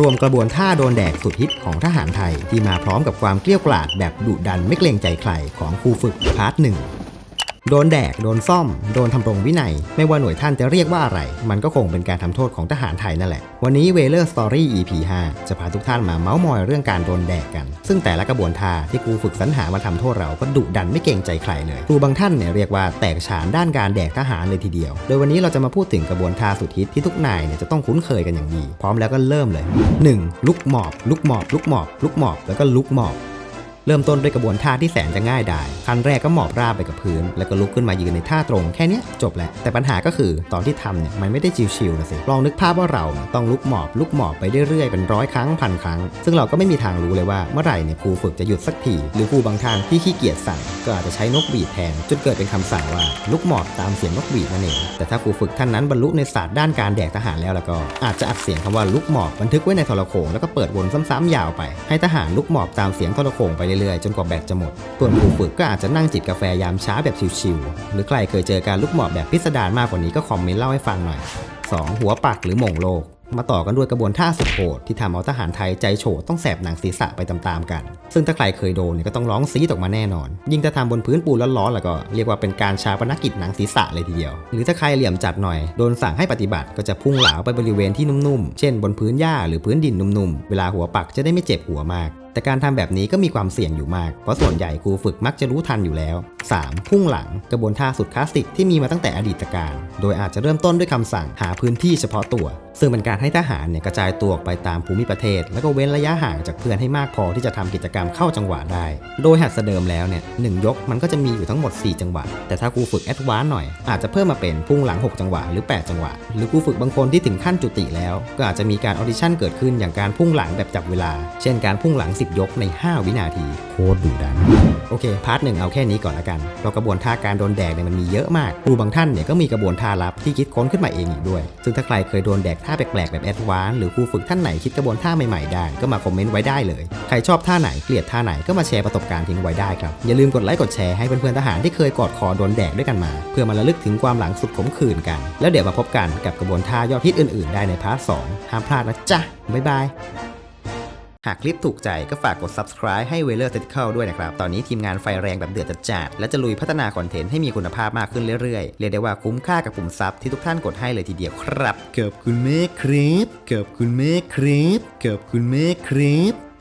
รวมกระบวนท่าโดนแดกสุดฮิตของทหารไทยที่มาพร้อมกับความเกลี้ยวกล่อมแบบดุดันไม่เกรงใจใครของครูฝึกพาร์ทหนึ่ง โดนแดก โดนซ่อม โดนทำรงวินัย ไม่ว่าหน่วยท่านจะเรียกว่าอะไร มันก็คงเป็นการทำโทษของทหารไทยนั่นแหละ วันนี้เวเลอร์สตอรี่ EP 5จะพาทุกท่านมาเมาส์มอยเรื่องการโดนแดกกัน ซึ่งแต่ละกระบวนท่าที่ครูฝึกสรรหามาทำโทษเราก็ดุดันไม่เกรงใจใครเลย ครูบางท่านเนี่ยเรียกว่าแตกฉานด้านการแดกทหารเลยทีเดียว โดยวันนี้เราจะมาพูดถึงกระบวนท่าสุดฮิตที่ทุกนายเนี่ยจะต้องคุ้นเคยกันอย่างดี พร้อมแล้วก็เริ่มเลย 1. ลุกหมอบ ลุกหมอบ ลุกหมอบ ลุกหมอบ แล้วก็ลุกหมอบ เริ่มต้นด้วยกระบวนท่าที่แสนจะง่ายดายขั้นแรกก็หมอบราบไปกับพื้น แล้วก็ลุกขึ้นมายืนในท่าตรงแค่นี้จบแล้ว แต่ปัญหาก็คือตอนที่ทำเนี่ยมันไม่ได้ชิวๆนะสิลองนึกภาพว่าเราเนี่ยต้องลุกหมอบลุกหมอบไปเรื่อยๆเป็นร้อยครั้งพันครั้ง ซึ่งเราก็ไม่มีทางรู้เลยว่าเมื่อไหร่เนี่ยครูฝึกจะหยุดสักทีหรือครูบางท่านที่ขี้เกียจสั่ง ก็อาจจะใช้นกหวีดแทนจนเกิดเป็นคำสั่งว่าลุกหมอบตามเสียงนกหวีดนั่นเองแต่ถ้าครูฝึกท่านนั้นบรรลุในศาสตร์ด้านการแดกทหารแล้วแล้วก็อาจจะอัดเสียงคำว่าลุกหมอบบันทึกไว้ในโทรโขงแล้วก็เปิดวนซ้ำๆยาวไปให้ทหารลุกหมอบตามเสียงโทรโขงไปเรื่อยๆ จนกว่าแบตจะหมด ส่วนครูฝึกก็อาจจะนั่งจิบกาแฟยามเช้าแบบชิวๆ หรือใครเคยเจอการลุกหมอบแบบพิสดารมากกว่านี้ก็คอมเมนต์เล่าให้ฟังหน่อย 2. หัวปักหรือหม่งโลก มาต่อกันด้วยกระบวนท่าสุดโหดที่ทำเอาทหารไทยใจโฉดต้องแสบหนังศีรษะไปตามๆกัน ซึ่งถ้าใครเคยโดนเนี่ยก็ต้องร้องซีดออกมาแน่นอน ยิ่งถ้าทำบนพื้นปูนร้อนๆแล้วก็เรียกว่าเป็นการชาปนกิจหนังศีรษะเลยทีเดียว หรือถ้าใครเหลี่ยมจัดหน่อยโดนสั่งให้ปฏิบัติก็จะพุ่งเหลาไปบริเวณที่นุ่มๆ เช่น บนพื้นหญ้าหรือพื้นดินนุ่มๆ เวลาหัวปักจะได้ไม่เจ็บหัวมาก แต่การทำแบบนี้ก็มีความเสี่ยงอยู่มาก เพราะส่วนใหญ่ครูฝึกมักจะรู้ทันอยู่แล้ว 3. พุ่งหลังกระบวนท่าสุดคลาสสิกที่มีมาตั้งแต่อดีตการ โดยอาจจะเริ่มต้นด้วยคำสั่งหาพื้นที่เฉพาะตัว ซึ่งเป็นการให้ทหารเนี่ยกระจายตัวออกไปตามภูมิประเทศ แล้วก็เว้นระยะห่างจากเพื่อนให้มากพอที่จะทำกิจกรรมเข้าจังหวะได้ โดยหัดเสดิมแล้วเนี่ยหนึ่งยกมันก็จะมีอยู่ทั้งหมด 4 จังหวะ แต่ถ้าครูฝึกแอดวานหน่อย อาจจะเพิ่มมาเป็นพุ่งหลัง 6 จังหวะหรือ 8 จังหวะ หรือครูฝึกบางคนที่ถึงขั้นจุติแล้ว ก็อาจจะมีการออดิชั่นเกิดขึ้นอย่างการพุ่งหลังแบบจับเวลา เช่นการพุ่งหลัง 10 ยกใน 5 วินาที โคตรดุดัน โอเค พาร์ทหนึ่งเอาแค่นี้ก่อนละกันเพราะกระบวนท่าการโดนแดกเนี่ยมันมีเยอะมากครูบางท่านเนี่ยก็มีกระบวนท่าลับที่คิดค้นขึ้นมาเองอีกด้วย ซึ่งถ้าใครเคยโดนแดกท่าแปลกๆแบบแอดวานซ์หรือครูฝึกท่านไหนคิดกระบวนท่าใหม่ๆได้ก็มาคอมเมนต์ไว้ได้เลย ใครชอบท่าไหนเกลียดท่าไหนก็มาแชร์ประสบการณ์ทิ้งไว้ได้ครับ อย่าลืมกดไลค์กดแชร์ให้เพื่อนๆทหารที่เคยกอดคอโดนแดกด้วยกันมา เพื่อมาระลึกถึงความหลังสุดขมขื่นกัน แล้วเดี๋ยวมาพบกันกับกระบวนท่ายอดฮิตอื่น ๆ ได้ในพาร์ทสองห้ามพลาดนะจ๊ะบ๊ายบาย หากคลิปถูกใจก็ฝากกด subscribe ให้ w e l e r Tactical ด้วยนะครับ ตอนนี้ทีมงานไฟแรงแบบเดือดจัด และจะลุยพัฒนาคอนเทนต์ให้มีคุณภาพมากขึ้นเรื่อยๆ เรียกได้ว่าคุ้มค่ากับปุ่มซับที่ทุกท่านกดให้เลยทีเดียวครับเกือบคุณแม่ครับเกือบคุณแม่ครับเกือบคุณแม่ครับ